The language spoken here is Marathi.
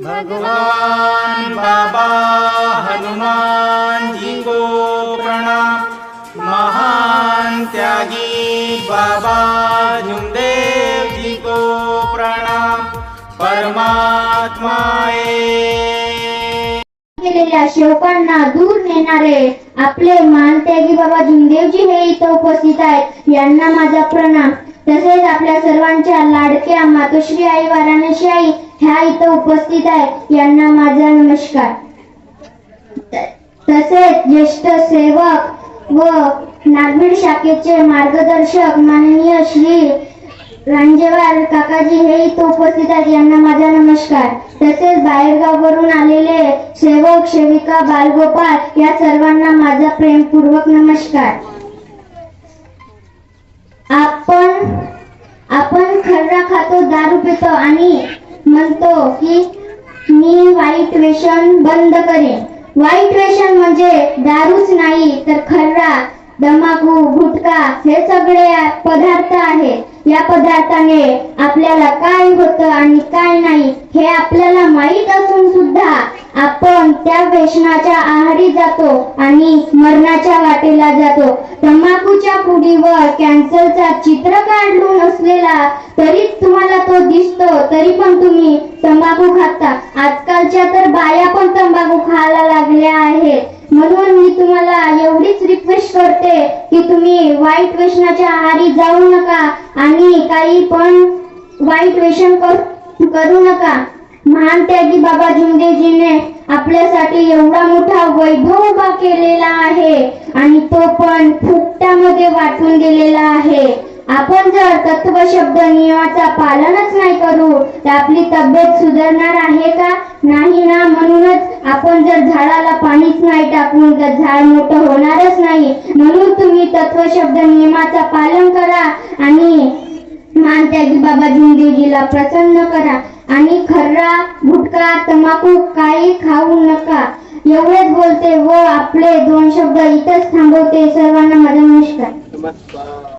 भगवान बाबा हनुमान जी को प्रणाम। महान त्यागी बाबा झुमदेव जी को प्रणाम। परमात्माए केलेल्या शोकांना दूर नेणारे आपले मानत्यागी बाबा जुमदेवजी हे इथं उपस्थित आहेत. यांना माझा प्रणाम. तसेच आपल्या सर्वांच्या लाडक्या मातोश्री आई वाराणसी आई ह्या इथं उपस्थित आहेत यांना माझा नमस्कार. तसेच ज्येष्ठ सेवक व नागभीड शाखेचे मार्गदर्शक माननीय श्री रांजेवार काकाजी हे इथं उपस्थित आहेत. यांना माझा नमस्कार. तसेच बाहेरगाववरून आलेले सेवक सेविका बालगोपाळ या सर्वांना माझा प्रेमपूर्वक नमस्कार. खातो दारू पितो आणि म्हणतो की मी वाईट व्यसन बंद करेन. वाईट व्यसन म्हणजे दारूच नाही तर खर्रा तंबाखू गुटखा हे सगळे पदार्थ आहेत. या पदार्थाने आपल्याला काय होतं आणि काय नाही हे आपल्याला माहीत असून सुद्धा आपण त्या व्यसनाच्या आहारी जातो आणि मरणाच्या वाटेला जातो. तंबाखूच्या पुडीवर कॅन्सरचा चित्र काढून केला तरी तुम्हाला तो दिसतो तरी पण तुम्ही तंबाखू खाता. आजकालच्या तर बाया पण तंबाखू खायला लागल्या आहेत. म्हणून मी तुम्हाला एवढीच रिक्वेस्ट करते की तुम्ही वाईट व्यसनाच्या आहारी जाऊ नका आणि काही पण वाईट व्यसन करू नका. महान त्यागी बाबा जिंदेजीने आपल्यासाठी एवढा मोठा वैभव उभा केलेला आहे आणि तो पण फुकटामध्ये वाटून दिलेला आहे. आपण जर तत्व शब्द नियमाचा पालनच नाही करू तर आपली तब्येत सुधारणार आहे का? नाही ना म्हणूनच आपण जर झाडाला पाणीच नाही टाकून तर झाड मोठं होणारच नाही. म्हणून तुम्ही तत्व शब्द नियमाचा पालन करा आणि मान त्यागी बाबा जिंदेजीला प्रसन्न करा. आणि खर्रा गुटखा तंबाखू काही खाऊ नका. एवढेच बोलते व आपले दोन शब्द इथंच थांबवते. सर्वांना माझा नमस्कार.